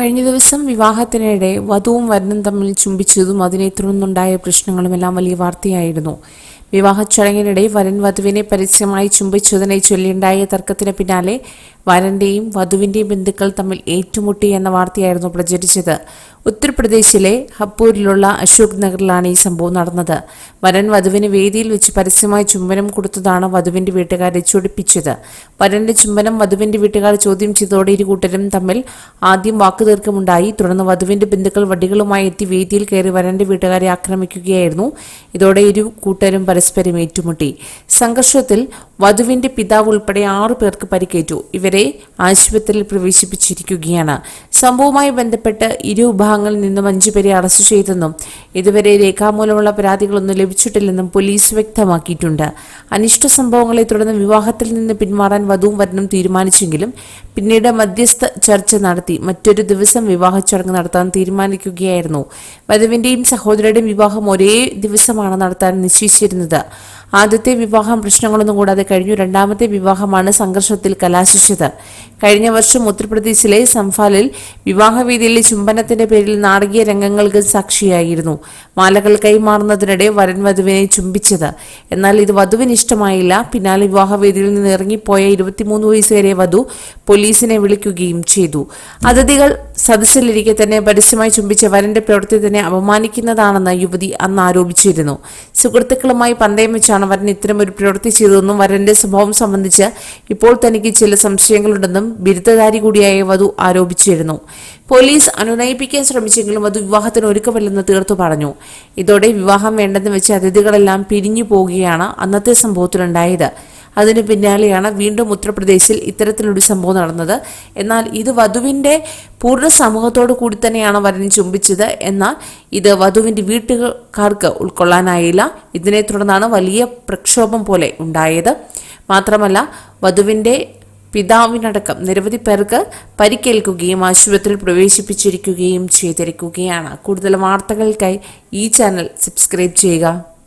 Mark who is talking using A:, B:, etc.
A: കഴിഞ്ഞ ദിവസം വിവാഹത്തിനിടെ വധുവും വരനും തമ്മിൽ ചുംബിച്ചതും അതിനെ തുടർന്നുണ്ടായ പ്രശ്നങ്ങളുമെല്ലാം വലിയ വാർത്തയായിരുന്നു. വിവാഹ ചടങ്ങിനിടെ വരൻ വധുവിനെ പരസ്യമായി ചുംബിച്ചതിനെ ചൊല്ലിയുണ്ടായ തർക്കത്തിന് പിന്നാലെ വരന്റെയും വധുവിന്റെയും ബന്ധുക്കൾ തമ്മിൽ ഏറ്റുമുട്ടി എന്ന വാർത്തയായിരുന്നു പ്രചരിച്ചത്. ഉത്തർപ്രദേശിലെ ഹപ്പൂരിലുള്ള അശോക് നഗറിലാണ് ഈ സംഭവം നടന്നത്. വരൻ വധുവിന് വേദിയിൽ വെച്ച് പരസ്യമായി ചുംബനം കൊടുത്തതാണ് വധുവിന്റെ വീട്ടുകാരെ ചൊടിപ്പിച്ചത്. വരന്റെ ചുംബനം വധുവിന്റെ വീട്ടുകാർ ചോദ്യം ചെയ്തതോടെ ഇരുകൂട്ടരും തമ്മിൽ ആദ്യം വാക്കുതീർക്കമുണ്ടായി. തുടർന്ന് വധുവിന്റെ ബന്ധുക്കൾ വടികളുമായി എത്തി വേദിയിൽ കയറി വരന്റെ വീട്ടുകാരെ ആക്രമിക്കുകയായിരുന്നു. ഇതോടെ ഇരു കൂട്ടരും പരസ്പരം ഏറ്റുമുട്ടി. സംഘർഷത്തിൽ വധുവിന്റെ പിതാവ് ഉൾപ്പെടെ ആറു പേർക്ക് പരിക്കേറ്റു. ഇവരെ ആശുപത്രിയിൽ പ്രവേശിപ്പിച്ചിരിക്കുകയാണ്. സംഭവവുമായി ബന്ധപ്പെട്ട് ഇരു വിഭാഗങ്ങളിൽ നിന്നും അഞ്ചുപേരെ അറസ്റ്റ് ചെയ്തെന്നും ഇതുവരെ രേഖാമൂലമുള്ള പരാതികളൊന്നും ലഭിച്ചിട്ടില്ലെന്നും പോലീസ് വ്യക്തമാക്കിയിട്ടുണ്ട്. അനിഷ്ട സംഭവങ്ങളെ തുടർന്ന് വിവാഹത്തിൽ നിന്ന് പിന്മാറാൻ വധുവും വരനും തീരുമാനിച്ചെങ്കിലും പിന്നീട് മധ്യസ്ഥ ചർച്ച നടത്തി മറ്റൊരു ദിവസം വിവാഹ ചടങ്ങ് നടത്താൻ തീരുമാനിക്കുകയായിരുന്നു. വധുവിന്റെയും സഹോദരയുടെയും വിവാഹം ഒരേ ദിവസമാണ് നടത്താൻ നിശ്ചയിച്ചിരുന്നത്. ആദ്യത്തെ വിവാഹം പ്രശ്നങ്ങളൊന്നും കൂടാതെ കഴിഞ്ഞു. രണ്ടാമത്തെ വിവാഹമാണ് സംഘർഷത്തിൽ കലാശിച്ചത്. കഴിഞ്ഞ വർഷം ഉത്തർപ്രദേശിലെ സംഫാലിൽ വിവാഹവേദിയിലെ ചുംബനത്തിന്റെ പേരിൽ നാടകീയ രംഗങ്ങൾക്ക് സാക്ഷിയായിരുന്നു. മാലകൾ കൈമാറുന്നതിനിടെ വരൻ വധുവിനെ ചുംബിച്ചത്. എന്നാൽ ഇത് വധുവിന് ഇഷ്ടമായില്ല. പിന്നാലെ വിവാഹവേദിയിൽ നിന്ന് ഇറങ്ങിപ്പോയ ഇരുപത്തിമൂന്ന് വയസ്സുകാരെ വധു പോലീസിനെ വിളിക്കുകയും ചെയ്തു. അതിഥികൾ സദസ്സിലിരിക്കെ തന്നെ പരസ്യമായി ചുംബിച്ച വരന്റെ പ്രവൃത്തി തന്നെ അപമാനിക്കുന്നതാണെന്ന് യുവതി അന്ന് ആരോപിച്ചിരുന്നു. സുഹൃത്തുക്കളുമായി പന്തയം വെച്ചാണ് വരൻ ഇത്തരമൊരു പ്രവൃത്തി ചെയ്തതെന്നും വരന്റെ സ്വഭാവം സംബന്ധിച്ച് ഇപ്പോൾ തനിക്ക് ചില സംശയങ്ങളുണ്ടെന്നും ബിരുദധാരി കൂടിയായ വധു ആരോപിച്ചിരുന്നു. പോലീസ് അനുനയിപ്പിക്കാൻ ശ്രമിച്ചെങ്കിലും അത് വിവാഹത്തിന് ഒരുക്കമല്ലെന്ന് തീർത്തു പറഞ്ഞു. ഇതോടെ വിവാഹം വേണ്ടെന്ന് വെച്ച് അതിഥികളെല്ലാം പിരിഞ്ഞു പോവുകയാണ് അന്നത്തെ സംഭവത്തിലുണ്ടായത്. അതിന് പിന്നാലെയാണ് വീണ്ടും ഉത്തർപ്രദേശിൽ ഇത്തരത്തിലൊരു സംഭവം നടന്നത്. എന്നാൽ ഇത് വധുവിന്റെ പൂർണ സമൂഹത്തോടു കൂടി തന്നെയാണ് വരൻ ചുംബിച്ചത്. എന്നാൽ ഇത് വധുവിന്റെ വീട്ടുകാർക്ക് ഉൾക്കൊള്ളാനായില്ല. ഇതിനെ തുടർന്നാണ് വലിയ പ്രക്ഷോഭം പോലെ ഉണ്ടായത്. മാത്രമല്ല വധുവിന്റെ പിതാവിനടക്കം നിരവധി പേർക്ക് പരിക്കേൽക്കുകയും ആശുപത്രിയിൽ പ്രവേശിപ്പിച്ചിരിക്കുകയും ചെയ്തിരിക്കുകയാണ്. കൂടുതൽ വാർത്തകൾക്കായി ഈ ചാനൽ സബ്സ്ക്രൈബ് ചെയ്യുക.